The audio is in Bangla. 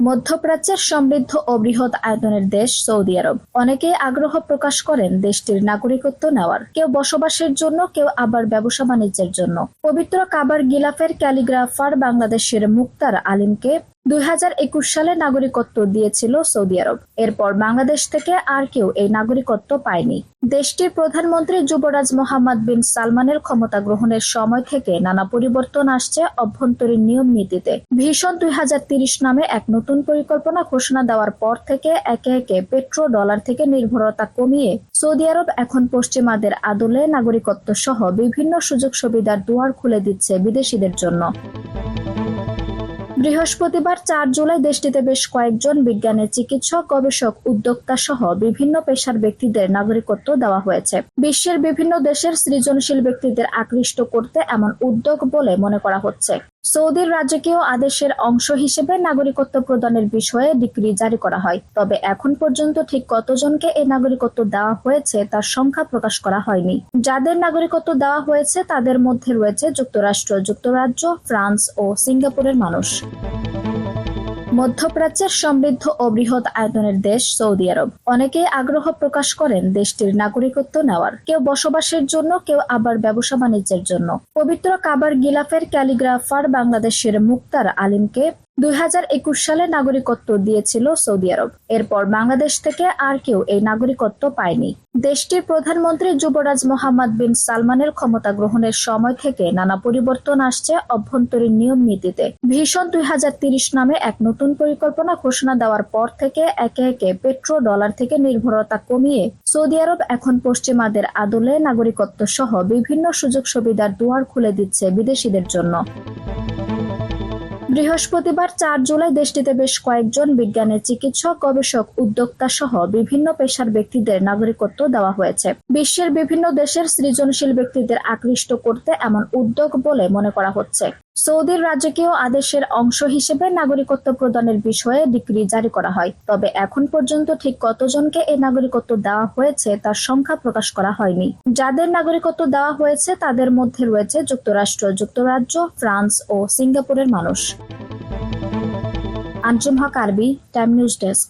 মধ্যপ্রাচ্যের সমৃদ্ধ ও বৃহৎ আয়তনের দেশ সৌদি আরব। অনেকেই আগ্রহ প্রকাশ করেন দেশটির নাগরিকত্ব নেওয়ার। কেউ বসবাসের জন্য, কেউ আবার ব্যবসা বাণিজ্যের জন্য। পবিত্র কাবার গিলাফের ক্যালিগ্রাফার বাংলাদেশের মুক্তার আলিমকে দুই হাজার একুশ সালে নাগরিকত্ব দিয়েছিল সৌদি আরব। এরপর বাংলাদেশ থেকে আর কেউ এই নাগরিকত্ব পায়নি। দেশটির প্রধানমন্ত্রী যুবরাজ মোহাম্মদ বিন সালমানের ক্ষমতা গ্রহণের সময় থেকে নানা পরিবর্তন আসছে অভ্যন্তরীণ নিয়ম নীতিতে। ভীষণ দুই নামে এক নতুন পরিকল্পনা ঘোষণা দেওয়ার পর থেকে একে একে পেট্রো ডলার থেকে নির্ভরতা কমিয়ে সৌদি আরব এখন পশ্চিমাদের আদলে নাগরিকত্ব সহ বিভিন্ন সুযোগ সুবিধার দুয়ার খুলে দিচ্ছে বিদেশিদের জন্য। বৃহস্পতিবার চার জুলাই দেশটিতে বেশ কয়েকজন বিজ্ঞানের চিকিৎসক, গবেষক, উদ্যোক্তা সহ বিভিন্ন পেশার ব্যক্তিদের নাগরিকত্ব দেওয়া হয়েছে। বিশ্বের বিভিন্ন দেশের সৃজনশীল ব্যক্তিদের আকৃষ্ট করতে এমন উদ্যোগ বলে মনে করা হচ্ছে। সৌদির রাজকীয় আদেশের অংশ হিসেবে নাগরিকত্ব প্রদানের বিষয়ে ডিক্রি জারি করা হয়। তবে এখন পর্যন্ত ঠিক কতজনকে এই নাগরিকত্ব দেওয়া হয়েছে তার সংখ্যা প্রকাশ করা হয়নি। যাদের নাগরিকত্ব দেওয়া হয়েছে তাদের মধ্যে রয়েছে যুক্তরাষ্ট্র, যুক্তরাজ্য, ফ্রান্স ও সিঙ্গাপুরের মানুষ। মধ্যপ্রাচ্যের সমৃদ্ধ ও বৃহৎ আয়তনের দেশ সৌদি আরব। অনেকে আগ্রহ প্রকাশ করেন দেশটির নাগরিকত্ব নেওয়ার। কেউ বসবাসের জন্য, কেউ আবার ব্যবসা বাণিজ্যের জন্য। পবিত্র কাবার গিলাফের ক্যালিগ্রাফার বাংলাদেশের মুক্তার আলিমকে দুই হাজার একুশ সালে নাগরিকত্ব দিয়েছিল সৌদি আরব। এরপর বাংলাদেশ থেকে আর কেউ এই নাগরিকত্ব পায়নি। দেশটির প্রধানমন্ত্রী যুবরাজ মোহাম্মদ বিন সালমানের ক্ষমতা গ্রহণের সময় থেকে নানা পরিবর্তন আসছে অভ্যন্তরীণ নিয়ম নীতিতে। ভীষণ দুই নামে এক নতুন পরিকল্পনা ঘোষণা দেওয়ার পর থেকে একে একে পেট্রো ডলার থেকে নির্ভরতা কমিয়ে সৌদি আরব এখন পশ্চিমাদের আদলে নাগরিকত্ব সহ বিভিন্ন সুযোগ সুবিধার দুয়ার খুলে দিচ্ছে বিদেশিদের জন্য। বৃহস্পতিবার চার জুলাই দেশটিতে বেশ কয়েকজন বিজ্ঞানের চিকিৎসক, গবেষক, উদ্যোক্তা সহ বিভিন্ন পেশার ব্যক্তিদের নাগরিকত্ব দেওয়া হয়েছে। বিশ্বের বিভিন্ন দেশের সৃজনশীল ব্যক্তিদের আকৃষ্ট করতে এমন উদ্যোগ বলে মনে করা হচ্ছে। সৌদির রাজকীয় আদেশের অংশ হিসেবে নাগরিকত্ব প্রদানের বিষয়ে ডিক্রি জারি করা হয়। তবে এখন পর্যন্ত ঠিক কতজনকে এই নাগরিকত্ব দেওয়া হয়েছে তার সংখ্যা প্রকাশ করা হয়নি। যাদের নাগরিকত্ব দেওয়া হয়েছে তাদের মধ্যে রয়েছে যুক্তরাষ্ট্র, যুক্তরাজ্য, ফ্রান্স ও সিঙ্গাপুরের মানুষ। আঞ্জুম হক, আরবি, টাইম নিউজ ডেস্ক।